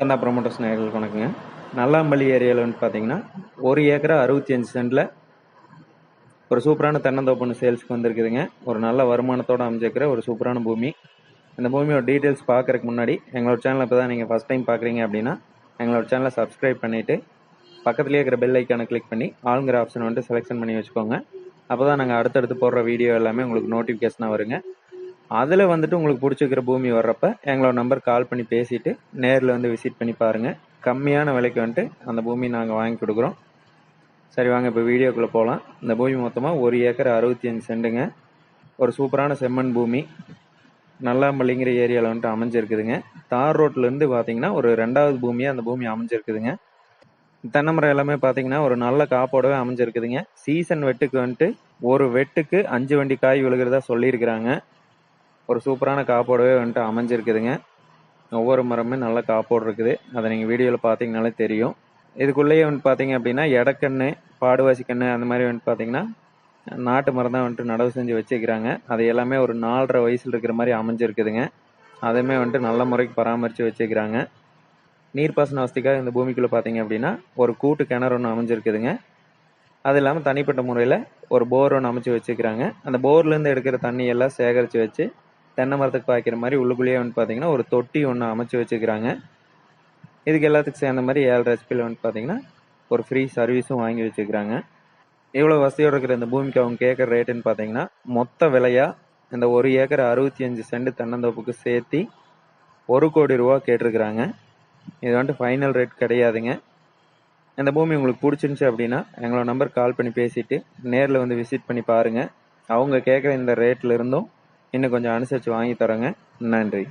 கந்தா promoters நேயர்களுக்கு வணக்கங்க. நல்லாம்பள்ளி ஏரியாவில் வந்து பார்த்தீங்கன்னா ஒரு ஏக்கரா அறுபத்தி அஞ்சு சென்டில் ஒரு சூப்பரான தென்னந்தோப்பு சேல்ஸுக்கு சேல்ஸ்க்கு வந்திருக்குதுங்க. ஒரு நல்ல வருமானத்தோடு அமைஞ்சிருக்கிற ஒரு சூப்பரான பூமி. இந்த பூமியோட டீட்டெயில்ஸ் பார்க்குறதுக்கு முன்னாடி எங்களோட சேனலை இப்போ தான் நீங்கள் ஃபஸ்ட் டைம் பார்க்குறீங்க அப்படின்னா எங்களோட சேனலை சப்ஸ்கிரைப் பண்ணிவிட்டு பக்கத்துலேயே இருக்கிற பெல் ஐக்கானை கிளிக் பண்ணி ஆளுங்கிற ஆப்ஷன் வந்துட்டு செலெக்ஷன் பண்ணி வச்சுக்கோங்க. அப்போ தான் நாங்கள் அடுத்தடுத்து போடுற வீடியோ எல்லாமே உங்களுக்கு நோட்டிஃபிகேஷனாக வருங்க. அதில் வந்துட்டு உங்களுக்கு பிடிச்சிருக்கிற பூமி வர்றப்ப எங்களோட நம்பர் கால் பண்ணி பேசிட்டு நேரில் வந்து விசிட் பண்ணி பாருங்கள் கம்மியான விலைக்கு வந்துட்டு அந்த பூமி நாங்கள் வாங்கி கொடுக்குறோம். சரி வாங்க இப்போ வீடியோக்குள்ளே போகலாம் இந்த பூமி மொத்தமாக ஒரு ஏக்கர் அறுபத்தி அஞ்சு செண்டுங்க. ஒரு சூப்பரான செம்மண் பூமி. நல்லாம்பள்ளிங்கிற ஏரியாவில் வந்துட்டு அமைஞ்சிருக்குதுங்க. தார் ரோட்லேருந்து பார்த்தீங்கன்னா ஒரு ரெண்டாவது பூமியாக அந்த பூமி அமைஞ்சிருக்குதுங்க. தென்னமரம் எல்லாமே பார்த்தீங்கன்னா ஒரு நல்ல காப்போடவே அமைஞ்சிருக்குதுங்க. சீசன் வெட்டுக்கு வந்துட்டு ஒரு வெட்டுக்கு அஞ்சு வண்டி காய் விழுகிறதா சொல்லியிருக்கிறாங்க. ஒரு சூப்பரான காப்போடவே வந்துட்டு அமைஞ்சிருக்குதுங்க. ஒவ்வொரு மரமே நல்ல காப்போடு இருக்குது. அதை நீங்கள் வீடியோவில் பார்த்தீங்கனாலே தெரியும். இதுக்குள்ளேயே வந்துட்டு பார்த்தீங்க அப்படின்னா எடக்கண்ணு பாடுவாசி கண்ணு அந்த மாதிரி வந்துட்டு பார்த்தீங்கன்னா நாட்டு மரம் தான் வந்துட்டு நடவு செஞ்சு வச்சுக்கிறாங்க. அது எல்லாமே ஒரு நாலரை வயசில் இருக்கிற மாதிரி அமைஞ்சிருக்குதுங்க. அதுவுமே வந்துட்டு நல்ல முறைக்கு பராமரித்து வச்சுக்கிறாங்க. நீர்ப்பாசன வசதிக்காக இந்த பூமிக்குள்ளே பார்த்தீங்க அப்படின்னா ஒரு கூட்டு கிணறு ஒன்று அமைஞ்சிருக்குதுங்க. அது இல்லாமல் தனிப்பட்ட முறையில் ஒரு போர் ஒன்று அமைச்சு வச்சுக்கிறாங்க. அந்த போர்லேருந்து எடுக்கிற தண்ணி எல்லாம் சேகரித்து வச்சு தென்னை மரத்துக்கு பாய்க்கிற மாதிரி உள்ளுக்குள்ளேயே வந்து பார்த்தீங்கன்னா ஒரு தொட்டி ஒன்று அமைச்சு வச்சுக்கிறாங்க. இதுக்கு எல்லாத்துக்கும் சேர்ந்த மாதிரி ஏழு ஹெச்பியில் வந்து பார்த்தீங்கன்னா ஒரு ஃப்ரீ சர்வீஸும் வாங்கி வச்சுக்கிறாங்க. இவ்வளோ வசதியோடு இருக்கிற இந்த பூமிக்கு அவங்க கேட்குற ரேட்டுன்னு பார்த்தீங்கன்னா மொத்த விலையாக இந்த ஒரு ஏக்கர் அறுபத்தி அஞ்சு சென்ட் தென்னந்தோப்புக்கு சேர்த்தி ஒரு கோடி ரூபா கேட்டிருக்கிறாங்க. இது வந்துட்டு ஃபைனல் ரேட் கிடையாதுங்க. இந்த பூமி உங்களுக்கு பிடிச்சிருந்துச்சி அப்படின்னா எங்களோட நம்பர் கால் பண்ணி பேசிட்டு நேரில் வந்து விசிட் பண்ணி பாருங்கள் அவங்க கேட்குற இந்த ரேட்டில் இருந்தும் இன்னும் கொஞ்சம் அனுசரித்து வாங்கி தரோங்க. நன்றி.